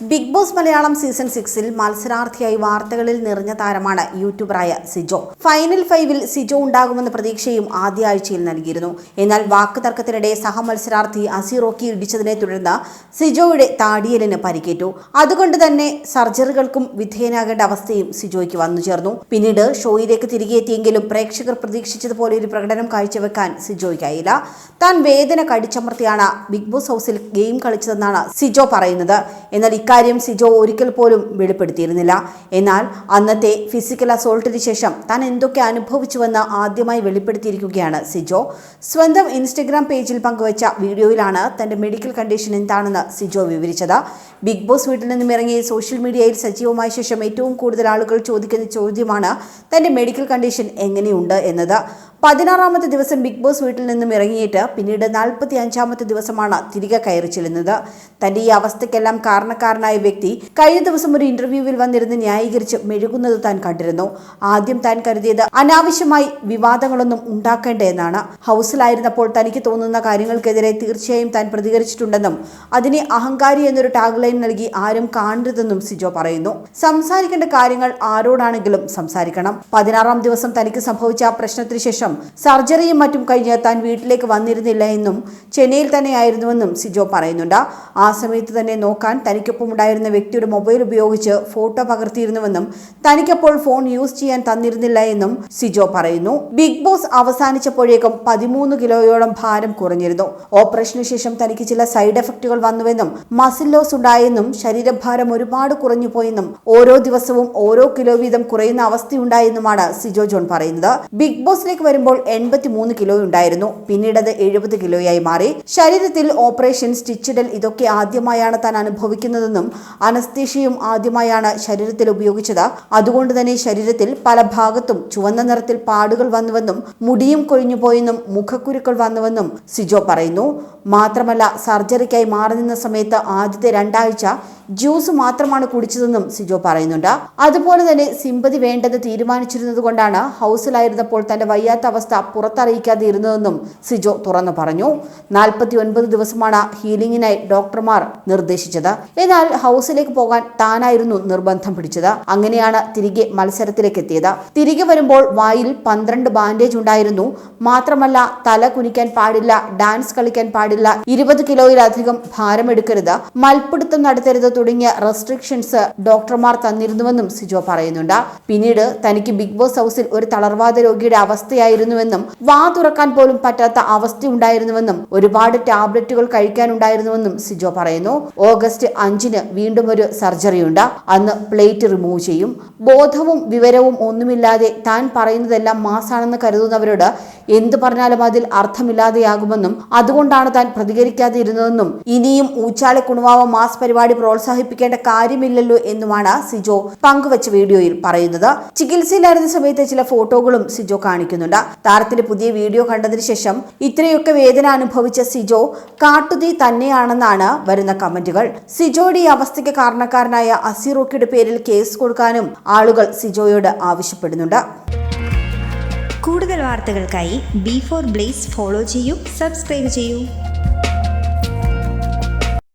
Big boss Malayalam season സിക്സിൽ മത്സരാർത്ഥിയായി വാർത്തകളിൽ നിറഞ്ഞ താരമാണ് യൂട്യൂബറായ സിജോ. ഫൈനൽ ഫൈവിൽ സിജോ ഉണ്ടാകുമെന്ന പ്രതീക്ഷയും ആദ്യ ആഴ്ചയിൽ നൽകിയിരുന്നു. എന്നാൽ വാക്ക് തർക്കത്തിനിടെ സഹമത്സരാർത്ഥി അസിറോക്കി ഇടിച്ചതിനെ തുടർന്ന് സിജോയുടെ താടിയലിന് പരിക്കേറ്റു. അതുകൊണ്ട് തന്നെ സർജറികൾക്കും വിധേയനാകേണ്ട അവസ്ഥയും സിജോയ്ക്ക് വന്നു ചേർന്നു. പിന്നീട് ഷോയിലേക്ക് തിരികെ എത്തിയെങ്കിലും പ്രേക്ഷകർ പ്രതീക്ഷിച്ചതുപോലെ ഒരു പ്രകടനം കാഴ്ചവെക്കാൻ സിജോയ്ക്കായില്ല. താൻ വേദന കടിച്ചമർത്തിയാണ് ബിഗ് ബോസ് ഹൗസിൽ ഗെയിം കളിച്ചതെന്നാണ് സിജോ പറയുന്നത്. എന്നാൽ ഇക്കാര്യം സിജോ ഒരിക്കൽ പോലും വെളിപ്പെടുത്തിയിരുന്നില്ല. എന്നാൽ അന്നത്തെ ഫിസിക്കൽ അസോൾട്ടിന് ശേഷം താൻ എന്തൊക്കെ അനുഭവിച്ചുവെന്ന് ആദ്യമായി വെളിപ്പെടുത്തിയിരിക്കുകയാണ് സിജോ. സ്വന്തം ഇൻസ്റ്റഗ്രാം പേജിൽ പങ്കുവച്ച വീഡിയോയിലാണ് തന്റെ മെഡിക്കൽ കണ്ടീഷൻ എന്താണെന്ന് സിജോ വിവരിച്ചത്. ബിഗ് ബോസ് വീട്ടിൽ നിന്നും ഇറങ്ങി സോഷ്യൽ മീഡിയയിൽ സജീവമായ ശേഷം ഏറ്റവും കൂടുതൽ ആളുകൾ ചോദിക്കുന്ന ചോദ്യമാണ് തന്റെ മെഡിക്കൽ കണ്ടീഷൻ എങ്ങനെയുണ്ട് എന്നത്. പതിനാറാമത്തെ ദിവസം ബിഗ് ബോസ് വീട്ടിൽ നിന്നും ഇറങ്ങിയിട്ട് പിന്നീട് നാൽപ്പത്തി അഞ്ചാമത്തെ ദിവസമാണ് തിരികെ കയറി ചെല്ലുന്നത്. തന്റെ ഈ അവസ്ഥയ്ക്കെല്ലാം കാരണക്കാരനായ വ്യക്തി കഴിഞ്ഞ ദിവസം ഒരു ഇന്റർവ്യൂവിൽ വന്നിരുന്ന് ന്യായീകരിച്ച് മെഴുകുന്നത് താൻ കണ്ടിരുന്നു. ആദ്യം താൻ കരുതിയത് അനാവശ്യമായി വിവാദങ്ങളൊന്നും ഉണ്ടാക്കേണ്ട എന്നാണ് ഹൗസിലായിരുന്നപ്പോൾ തനിക്ക് തോന്നുന്ന കാര്യങ്ങൾക്കെതിരെ തീർച്ചയായും താൻ പ്രതികരിച്ചിട്ടുണ്ടെന്നും അതിനെ അഹങ്കാരി എന്നൊരു ടാഗ് ലൈൻ നൽകി ആരും കാണരുതെന്നും സിജോ പറയുന്നു. സംസാരിക്കേണ്ട കാര്യങ്ങൾ ആരോടാണെങ്കിലും സംസാരിക്കണം. പതിനാറാം ദിവസം തനിക്ക് സംഭവിച്ച പ്രശ്നത്തിന് ശേഷം സർജറിയും മറ്റും കഴിഞ്ഞ് താൻ വീട്ടിലേക്ക് വന്നിരുന്നില്ല എന്നും ചെന്നൈയിൽ തന്നെയായിരുന്നുവെന്നും സിജോ പറയുന്നുണ്ട്. ആ സമയത്ത് തന്നെ നോക്കാൻ തനിക്കൊപ്പം ഉണ്ടായിരുന്ന വ്യക്തിയുടെ മൊബൈൽ ഉപയോഗിച്ച് ഫോട്ടോ പകർത്തിയിരുന്നുവെന്നും തനിക്കപ്പോൾ ഫോൺ യൂസ് ചെയ്യാൻ തന്നിരുന്നില്ല എന്നും സിജോ പറയുന്നു. ബിഗ് ബോസ് അവസാനിച്ചപ്പോഴേക്കും പതിമൂന്ന് കിലോയോളം ഭാരം കുറഞ്ഞിരുന്നു. ഓപ്പറേഷന് ശേഷം തനിക്ക് ചില സൈഡ് എഫക്റ്റുകൾ വന്നുവെന്നും മസിൽ ലോസ് ഉണ്ടായെന്നും ശരീരഭാരം ഒരുപാട് കുറഞ്ഞു പോയെന്നും ഓരോ ദിവസവും ഓരോ കിലോ വീതം കുറയുന്ന അവസ്ഥയുണ്ടായെന്നുമാണ് സിജോ ജോൺ പറയുന്നത്. ബിഗ് ബോസിലേക്ക് വരുമ്പോൾ എൺപത്തി മൂന്ന് കിലോ ഉണ്ടായിരുന്നു. പിന്നീട് അത് എഴുപത് കിലോയായി മാറി. ശരീരത്തിൽ ഓപ്പറേഷൻ സ്റ്റിച്ചിടൽ ഇതൊക്കെ ആദ്യമായാണ് താൻ അനുഭവിക്കുന്നതെന്നും അനസ്തീഷയും ആദ്യമായാണ് ശരീരത്തിൽ ഉപയോഗിച്ചത്. അതുകൊണ്ട് തന്നെ ശരീരത്തിൽ പല ഭാഗത്തും ചുവന്ന നിറത്തിൽ പാടുകൾ വന്നുവെന്നും മുടിയും കൊഴിഞ്ഞുപോയെന്നും മുഖക്കുരുക്കൾ വന്നുവെന്നും സിജോ പറയുന്നു. മാത്രമല്ല സർജറിക്കായി മാറി നിന്ന സമയത്ത് ആദ്യത്തെ രണ്ടാഴ്ച ജ്യൂസ് മാത്രമാണ് കുടിച്ചതെന്നും സിജോ പറയുന്നുണ്ട്. അതുപോലെ തന്നെ സിമ്പതി വേണ്ടെന്ന് തീരുമാനിച്ചിരുന്നത് കൊണ്ടാണ് ഹൗസിലായിരുന്നപ്പോൾ തന്റെ വയ്യാത്ത അവസ്ഥ പുറത്തറിയിക്കാതെ ഇരുന്നതെന്നും സിജോ തുറന്നു പറഞ്ഞു. നാൽപ്പത്തി ഒൻപത് ദിവസമാണ് ഹീലിംഗിനായി ഡോക്ടർമാർ നിർദ്ദേശിച്ചത്. എന്നാൽ ഹൗസിലേക്ക് പോകാൻ താനായിരുന്നു നിർബന്ധം പിടിച്ചത്. അങ്ങനെയാണ് തിരികെ മത്സരത്തിലേക്ക് എത്തിയത്. തിരികെ വരുമ്പോൾ വായിൽ പന്ത്രണ്ട് ബാൻഡേജ് ഉണ്ടായിരുന്നു. മാത്രമല്ല തല കുനിക്കാൻ പാടില്ല ഡാൻസ് കളിക്കാൻ പാടില്ല ഇരുപത് കിലോയിലധികം ഭാരമെടുക്കരുത് മൽപ്പിടുത്തം നടത്തരുത് തുടങ്ങിയ റെസ്ട്രിക്ഷൻസ് ഡോക്ടർമാർ തന്നിരുന്നുവെന്നും സിജോ പറയുന്നുണ്ട്. പിന്നീട് തനിക്ക് ബിഗ് ബോസ് ഹൗസിൽ ഒരു തളർവാദ രോഗിയുടെ അവസ്ഥയായിരുന്നുവെന്നും വാ തുറക്കാൻ പോലും പറ്റാത്ത അവസ്ഥയുണ്ടായിരുന്നുവെന്നും ഒരുപാട് ടാബ്ലറ്റുകൾ കഴിക്കാനുണ്ടായിരുന്നുവെന്നും സിജോ പറയുന്നു. ഓഗസ്റ്റ് അഞ്ചിന് വീണ്ടും ഒരു സർജറി ഉണ്ട് അന്ന് പ്ലേറ്റ് റിമൂവ് ചെയ്യും. ബോധവും വിവരവും ഒന്നുമില്ലാതെ താൻ പറയുന്നതെല്ലാം മാസാണെന്ന് കരുതുന്നവരോട് എന്ത് പറഞ്ഞാലും അതിൽ അർത്ഥമില്ലാതെയാകുമെന്നും അതുകൊണ്ടാണ് താൻ പ്രതികരിക്കാതിരുന്നതെന്നും ഇനിയും ഊച്ചാളി കുണുവാവ മാസ് പരിപാടി പ്രോത്സാഹിപ്പിക്കേണ്ട കാര്യമില്ലല്ലോ എന്നുമാണ് സിജോ പങ്കുവച്ച വീഡിയോയിൽ പറയുന്നത്. ചികിത്സയിലായിരുന്ന സമയത്ത് ചില ഫോട്ടോകളും സിജോ കാണിക്കുന്നുണ്ട്. താരത്തിന്റെ പുതിയ വീഡിയോ കണ്ടതിന് ശേഷം ഇത്രയൊക്കെ വേദന അനുഭവിച്ച സിജോ കാട്ടുതീ തന്നെയാണെന്നാണ് വരുന്ന കമന്റുകൾ. സിജോയുടെ ഈ അവസ്ഥയ്ക്ക് കാരണക്കാരനായ അസിറോക്കിയുടെ പേരിൽ കേസ് കൊടുക്കാനും ആളുകൾ സിജോയോട് ആവശ്യപ്പെടുന്നുണ്ട്. കൂടുതൽ വാർത്തകൾക്കായി ബി ഫോർ ബ്ലേസ് ഫോളോ ചെയ്യൂ സബ്സ്ക്രൈബ് ചെയ്യൂ.